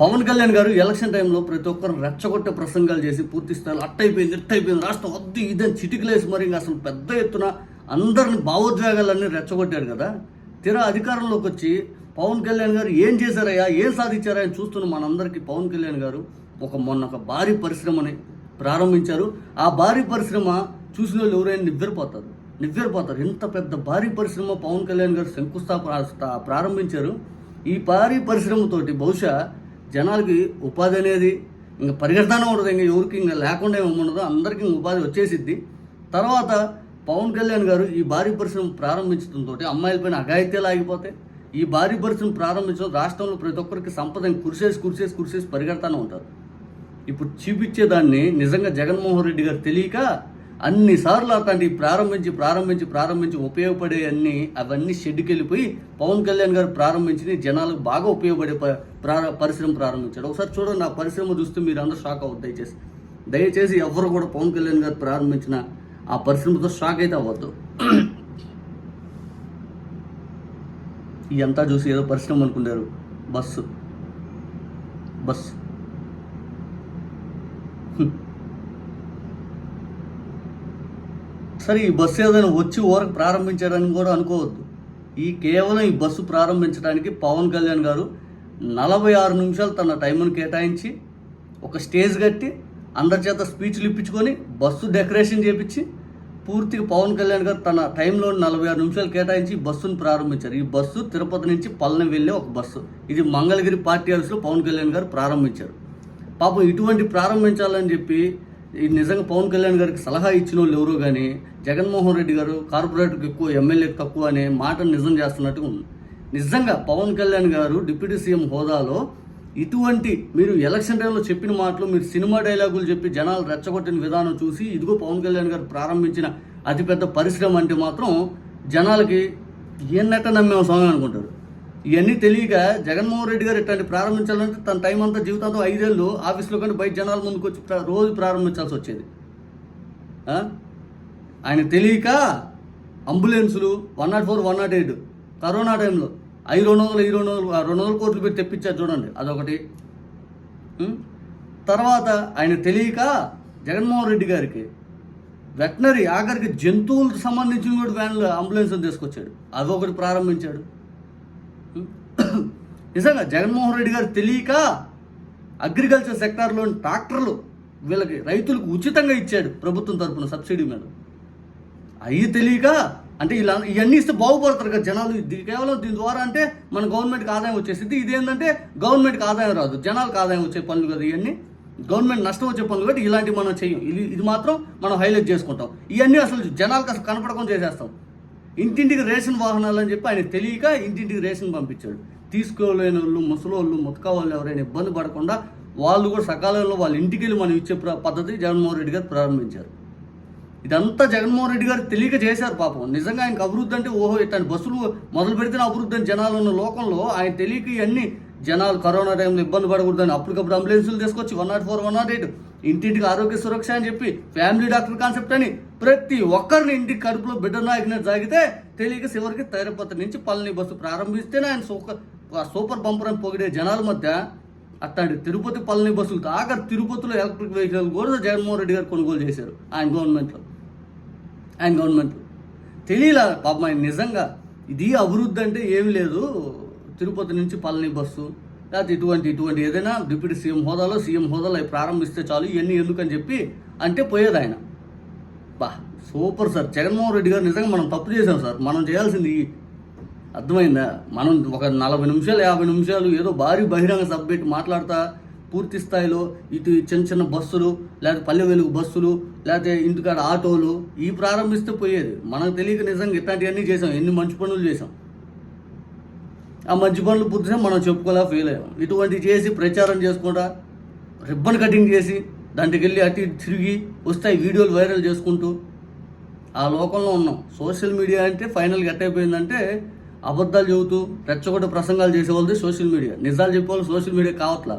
పవన్ కళ్యాణ్ గారు ఎలక్షన్ టైంలో ప్రతి ఒక్కరు రెచ్చగొట్టే ప్రసంగాలు చేసి పూర్తి స్థాయిలో అట్టయిపోయింది ఇట్టయిపోయింది రాష్ట్రం వద్దు ఇదని చిటికలేసి మరి ఇంకా అసలు పెద్ద ఎత్తున అందరిని భావోద్వేగాలన్నీ రెచ్చగొట్టాడు కదా. తీరా అధికారంలోకి వచ్చి పవన్ కళ్యాణ్ గారు ఏం చేశారయ్యా ఏం సాధించారా అని చూస్తున్న మనందరికీ పవన్ కళ్యాణ్ గారు ఒక మొన్న ఒక భారీ పరిశ్రమని ప్రారంభించారు. ఆ భారీ పరిశ్రమ చూసిన వాళ్ళు ఎవరైనా నివ్వెరపోతారు నివ్వెరపోతారు. ఇంత పెద్ద భారీ పరిశ్రమ పవన్ కళ్యాణ్ గారు శంకుస్థాపన ప్రారంభించారు. ఈ భారీ పరిశ్రమతోటి బహుశా జనాలకి ఉపాధి అనేది ఇంకా పరిగెడతానే ఉండదు ఇంకా ఎవరికి ఇంకా లేకుండా ఏమి ఉండదు. అందరికీ ఉపాధి వచ్చేసిద్ది. తర్వాత పవన్ కళ్యాణ్ గారు ఈ భారీ పరిశ్రమ ప్రారంభించడంతో అమ్మాయిలపైన అఘాయిత్యాలు ఆగిపోతాయి. ఈ భారీ పరిశ్రమ ప్రారంభించడం రాష్ట్రంలో ప్రతి ఒక్కరికి సంపదని కురిసేసి కురిసేసి కురిసేసి పరిగెడతానే ఉంటారు. ఇప్పుడు చూపించేదాన్ని నిజంగా జగన్మోహన్ రెడ్డి గారు తెలియక అన్నిసార్లు అతన్ని ప్రారంభించి ప్రారంభించి ప్రారంభించి ఉపయోగపడే అన్ని అవన్నీ షెడ్కి వెళ్ళిపోయి పవన్ కళ్యాణ్ గారు ప్రారంభించి జనాలకు బాగా ఉపయోగపడే ప- పరిశ్రమ ప్రారంభించాడు. ఒకసారి చూడండి ఆ పరిశ్రమ చూస్తే మీరు అందరూ షాక్ అవ్వద్దు దయచేసి. దయచేసి ఎవరు కూడా పవన్ కళ్యాణ్ గారు ప్రారంభించిన ఆ పరిశ్రమతో షాక్ అయితే అవ్వద్దు. ఇదంతా చూసి ఏదో పరిశ్రమ అనుకున్నారు బస్సు. బస్సు. సరే ఈ బస్సు ఏదైనా వచ్చి ఊరకు ప్రారంభించారని కూడా అనుకోవద్దు. ఈ కేవలం ఈ బస్సు ప్రారంభించడానికి పవన్ కళ్యాణ్ గారు నలభై ఆరు నిమిషాలు తన టైంను కేటాయించి ఒక స్టేజ్ కట్టి అందరి చేత స్పీచ్లు ఇప్పించుకొని బస్సు డెకరేషన్ చేపించి పూర్తిగా పవన్ కళ్యాణ్ గారు తన టైంలో నలభై ఆరు నిమిషాలు కేటాయించి బస్సును ప్రారంభించారు. ఈ బస్సు తిరుపతి నుంచి పల్లెని వెళ్ళే ఒక బస్సు. ఇది మంగళగిరి పార్టీ హౌస్లో పవన్ కళ్యాణ్ గారు ప్రారంభించారు. పాపం ఇటువంటి ప్రారంభించాలని చెప్పి ఇది నిజంగా పవన్ కళ్యాణ్ గారికి సలహా ఇచ్చిన వాళ్ళు ఎవరో కానీ జగన్మోహన్ రెడ్డి గారు కార్పొరేటర్కి ఎక్కువ ఎమ్మెల్యేకి తక్కువ అనే మాటను నిజం చేస్తున్నట్టుగా ఉంది. నిజంగా పవన్ కళ్యాణ్ గారు డిప్యూటీ సీఎం హోదాలో ఇటువంటి మీరు ఎలక్షన్ టైంలో చెప్పిన మాటలు మీరు సినిమా డైలాగులు చెప్పి జనాలు రెచ్చగొట్టిన విధానం చూసి ఇదిగో పవన్ కళ్యాణ్ గారు ప్రారంభించిన అతిపెద్ద పరిశ్రమ అంటే మాత్రం జనాలకి ఏన్నట్ట నమ్మేం స్వామి అనుకుంటారు. ఇవన్నీ తెలియక జగన్మోహన్ రెడ్డి గారు ఇట్లాంటి ప్రారంభించాలంటే తన టైం అంతా జీవితంతో ఐదేళ్ళు ఆఫీస్లో కానీ బయట జనాల ముందుకు వచ్చి రోజు ప్రారంభించాల్సి వచ్చేది. ఆయన తెలియక అంబులెన్సులు one nought four one nought eight corona టైంలో ఐదు రెండు వందలు ఈ రెండు వందలు రెండు వందల కోట్లు పెట్టి తెప్పించారు చూడండి అదొకటి. తర్వాత ఆయన తెలియక జగన్మోహన్ రెడ్డి గారికి వెటనరీ ఆఖరికి జంతువులకు సంబంధించిన కూడా వ్యాన్లు అంబులెన్స్ తీసుకొచ్చాడు. అదొకటి ప్రారంభించాడు. నిజంగా జగన్మోహన్ రెడ్డి గారు తెలియక అగ్రికల్చర్ సెక్టార్లోని ట్రాక్టర్లు వీళ్ళకి రైతులకు ఉచితంగా ఇచ్చాడు ప్రభుత్వం తరఫున సబ్సిడీ మీద. అవి తెలియక అంటే ఇలా ఇవన్నీ ఇస్తే బాగుపడతారు కదా జనాలు. ఇది కేవలం దీని ద్వారా అంటే మన గవర్నమెంట్కి ఆదాయం వచ్చేసింది ఇదేంటంటే గవర్నమెంట్కి ఆదాయం రాదు. జనాలకు ఆదాయం వచ్చే పనులు కదా ఇవన్నీ. గవర్నమెంట్ నష్టం వచ్చే పనులు కాబట్టి ఇలాంటివి మనం చేయం. ఇది ఇది మాత్రం మనం హైలైట్ చేసుకుంటాం. ఇవన్నీ అసలు జనాలకు అసలు కనపడకుండా చేసేస్తాం. ఇంటింటికి రేషన్ వాహనాలు అని చెప్పి ఆయన తెలియక ఇంటింటికి రేషన్ పంపించాడు. తీసుకోలేని వాళ్ళు ముసలోళ్ళు ముతకా వాళ్ళు ఎవరైనా ఇబ్బంది పడకుండా వాళ్ళు కూడా సకాలంలో వాళ్ళ ఇంటికి వెళ్ళి మనం ఇచ్చే పద్ధతి జగన్మోహన్ రెడ్డి గారు ప్రారంభించారు. ఇదంతా జగన్మోహన్ రెడ్డి గారు తెలియక చేశారు పాపం. నిజంగా ఆయనకు అభివృద్ధి అంటే ఓహో ఇట్లాంటి బస్సులు మొదలు పెడితేనే అభివృద్ధి అని జనాలు ఉన్న లోకంలో ఆయన తెలియక ఇవన్నీ జనాలు కరోనా టైంలో ఇబ్బంది పడకూడదని అప్పటికప్పుడు అంబులెన్సులు తీసుకొచ్చి one nought four one nought eight ఇంటింటికి ఆరోగ్య సురక్ష అని చెప్పి ఫ్యామిలీ డాక్టర్ కాన్సెప్ట్ అని ప్రతి ఒక్కరిని ఇంటి కడుపులో బిడ్డ నాయకునే జాగితే తెలియక చివరికి తిరుపతి నుంచి పళని బస్సు ప్రారంభిస్తేనే ఆయన సూపర్ సూపర్ బంపర్ అని పొగిడే జనాల మధ్య అట్లాంటి తిరుపతి పళని బస్సులు తాగా తిరుపతిలో ఎలక్ట్రిక్ వెహికల్ కూడా జగన్మోహన్ రెడ్డి గారు కొనుగోలు చేశారు ఆయన గవర్నమెంట్లో. ఆయన గవర్నమెంట్లో. తెలియలా పాపం ఆయన నిజంగా ఇది అభివృద్ధి అంటే ఏమీ లేదు. తిరుపతి నుంచి పళని బస్సు లేకపోతే ఇటువంటి ఇటువంటి ఏదైనా డిప్యూటీ సీఎం హోదాలో సీఎం హోదాలో అవి ప్రారంభిస్తే చాలు ఇవన్నీ ఎందుకని చెప్పి అంటే పోయేది ఆయన. బా సూపర్ సార్. జగన్మోహన్ రెడ్డి గారు నిజంగా మనం తప్పు చేసాం సార్. మనం చేయాల్సింది అర్థమైందా? మనం ఒక నలభై నిమిషాలు యాభై నిమిషాలు ఏదో భారీ బహిరంగ సభ పెట్టి మాట్లాడతా పూర్తి స్థాయిలో ఇటు చిన్న చిన్న బస్సులు లేకపోతే పల్లె వెలుగు బస్సులు లేకపోతే ఇంటికాడ ఆటోలు ఈ ప్రారంభిస్తే పోయేది. మనకు తెలియక నిజంగా ఇట్లాంటివన్నీ చేసాం ఎన్ని మంచి పనులు చేసాం ఆ మంచి పనులు పూర్తిగా మనం చెప్పుకోలే ఫెయిల్ అయ్యాం. ఇటువంటి చేసి ప్రచారం చేసుకుంటా రిబ్బన్ కటింగ్ చేసి దాంట్లోకి వెళ్ళి అటు తిరిగి వస్తాయి వీడియోలు వైరల్ చేసుకుంటూ ఆ లోకంలో ఉన్నాం. సోషల్ మీడియా అంటే ఫైనల్గా ఎట్టయిపోయిందంటే అబద్ధాలు చెబుతూ రెచ్చగొట్ట ప్రసంగాలు చేసేవాళ్ళది సోషల్ మీడియా. నిజాలు చెప్పేవాళ్ళు సోషల్ మీడియా కావట్లా.